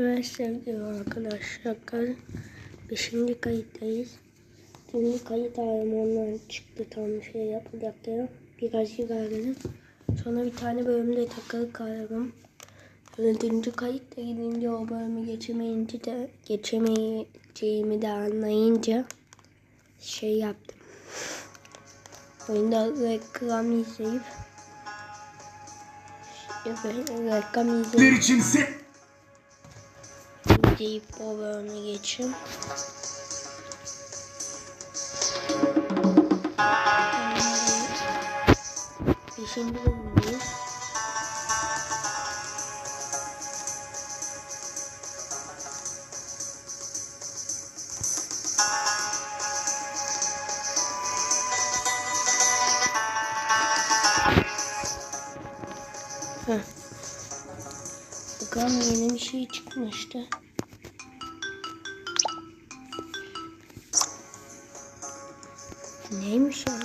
Evet sevgili arkadaşlar. Beşinci kayıttayız. Şimdi kayıt armağanlar çıktı tam şey yapacak ya. Biraz ilerledim. Sonra bir tane bölümde takılı kaldım. Dördüncü kayıtta gidince o bölümü geçemeyince de geçemeyeceğimi de anlayınca şey yaptım. Oyunda reklam izleyip reklam izleyip Sizler için se deyip o bölümü geçeyim. Beşinci bölümdeyiz. Heh. Bakalım yeni bir şey çıkmıştı. Neymiş ya?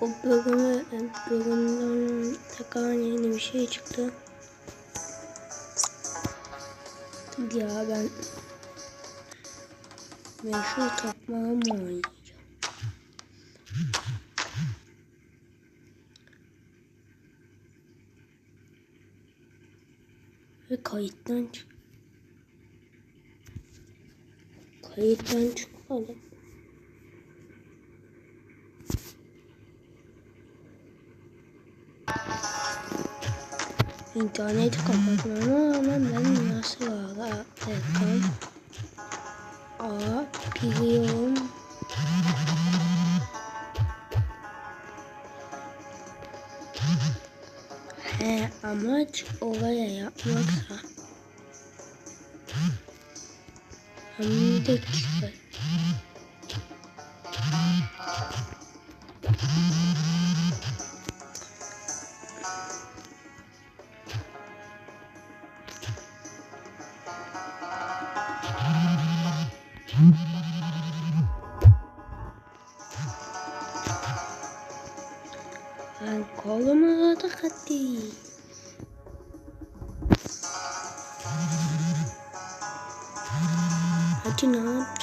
O bölümü, bölümden tekrar yeni bir şey çıktı. Ya ben meşhur tapmağı mı oynayacağım? Ve kayıttan çık. Kayıttan çıkmadı. İnterneti kapatmama rağmen ben nasıl ara reklam alabiliyorum? He amaç oraya yapmaksa hem de güzel.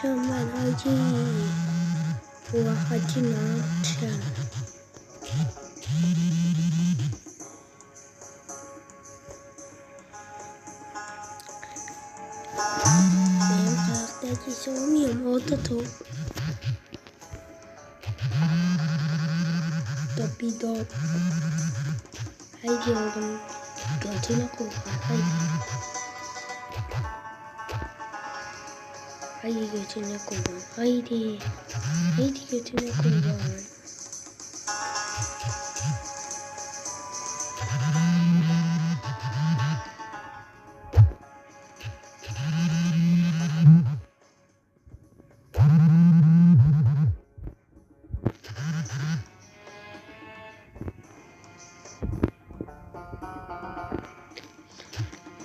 Ben hacı? Bu hacı ne yapacağım? Benim karakterdeki olmuyor mu? O da top. Dopi dop. Haydi oğlum. Götüne kurban. Haydi. Haydi götüne kurban. Haydi. Haydi götüne kurban.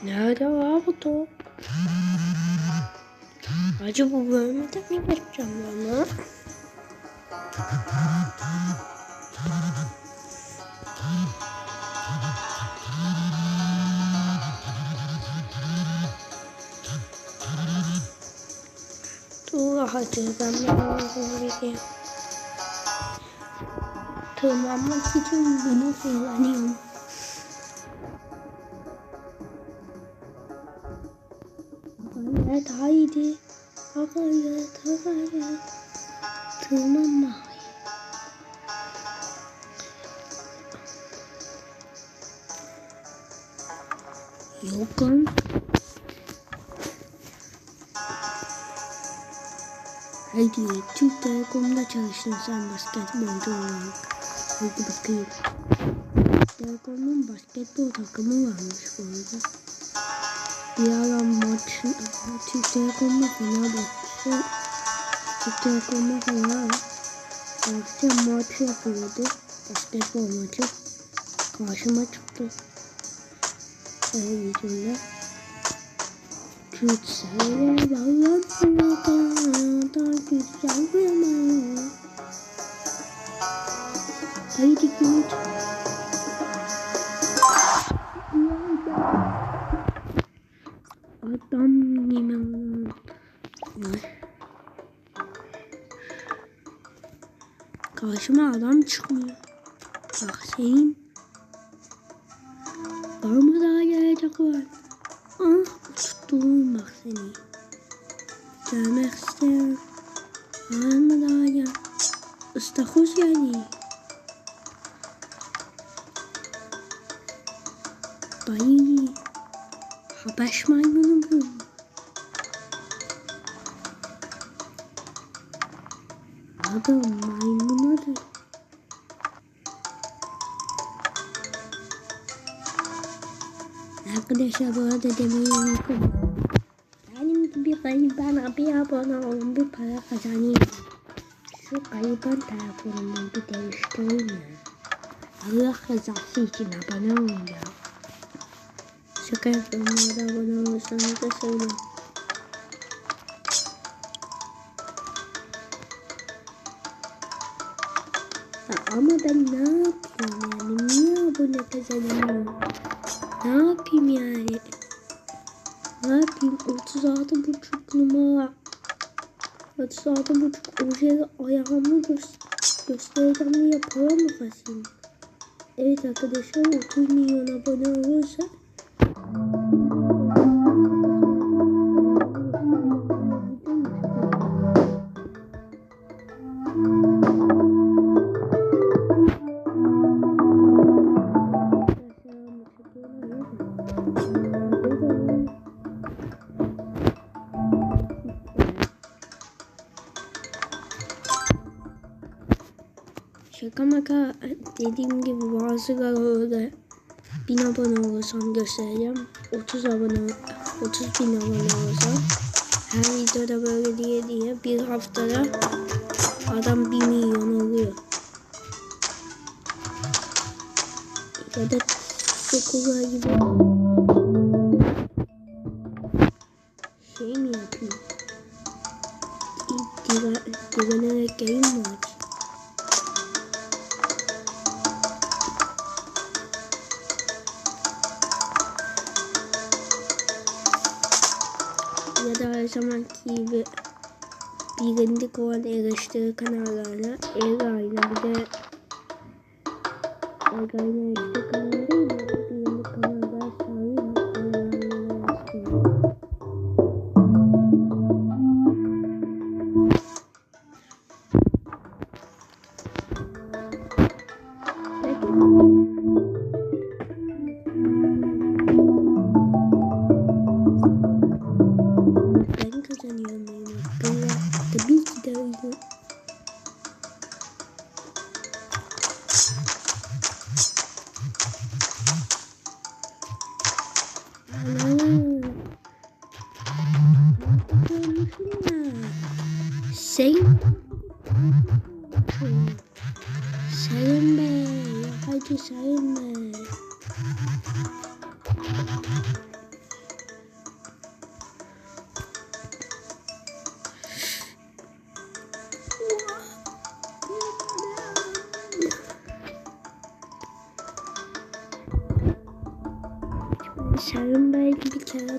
Nerede var bu top? Acı bu bölümde mi yapacağım ha? Dur hacı ben bunu vereyim. Tırmanmak için bunu kullanıyorum. Hayat haydi. Hayat hayat. Tırmanma. Yok lan. Haydi Türk Telekom'da çalıştın sen basketbolcu olarak. Hadi bakayım. Telekom'un basketbol takımı varmış bu arada. Bir ara maç Türk Telekom'da Fenerbahçe Türk Telekom'da falan akşam maç yapıyordu. Basketbol maçı. Karşıma çıktı. Televizyonda. Güzel bağlantıya kadar güzel bir Haydi güç. Dam limon. Karşıma adam çıkmıyor. Bak senin. Var mı daha gelecek olan? Ah tuttuğum bak seni. Adam maymun adı. Arkadaşlar bu arada demeyi unuttum. Benim gibi gariban bir abone olun bir para kazanayım. Şu gariban telefonumu bir değiştireyim ya. Allah rızası için abone olun ya. Şaka yapıyorum abone olursanız da söyleyin. Ama ben ne yapıyorum yani? Niye abone kazanamıyorum? Ne yapayım yani? Ne yapayım? 36 buçuk numara. 36 buçuk ojeli ayağımı gö göstereceğim diye para mı kasayım? Evet arkadaşlar 30 milyon abone olursa Maka dediğim gibi bazıları öyle bin abone olursam göstereceğim. 30 abone 30 bin abone olursam her videoda böyle diye diye bir haftada adam 1 milyon oluyor. Ya da Sakura gibi bilindik olan eleştiri kanallarına Eray'la bir de Eray'la eleştiri mi? Bilindik kanallar sarayım Não. Não tô falando. Sem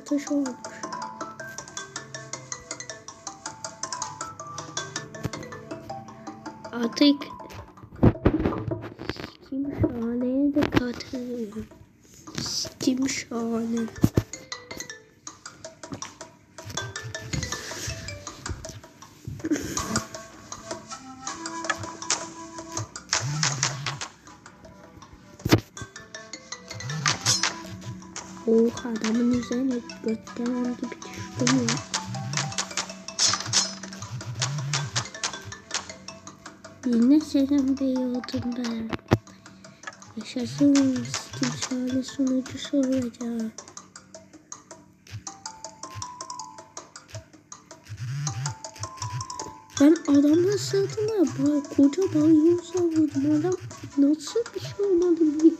gibi keratoş olmuş. Artık Kim şahaneye de katılıyorum. Kim şahane. Oha adamın üzerine gökdelen gibi düştüm ya. Yine Sezen Bey oldum ben. Yaşasın Şahane sunucusu olacak. Ben adamın sırtına bak koca balyoz vurdum. Adam nasıl bir şey olmadı bir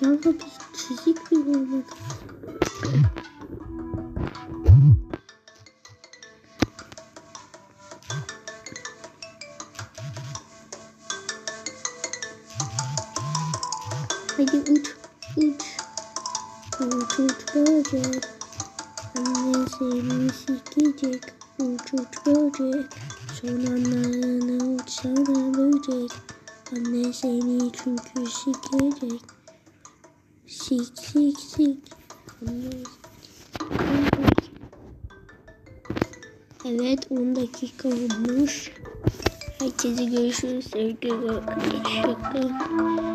bir çizik bile olmadı. Hadi uç, uç. Uç, uç, böcek. Anne seni sikecek. Uç uç böcek. Sonanlarına uçsana böcek. Anne seni çünkü sikecek. Sik sik sik. Evet 10 dakika olmuş. Herkese görüşürüz sevgili arkadaşlar.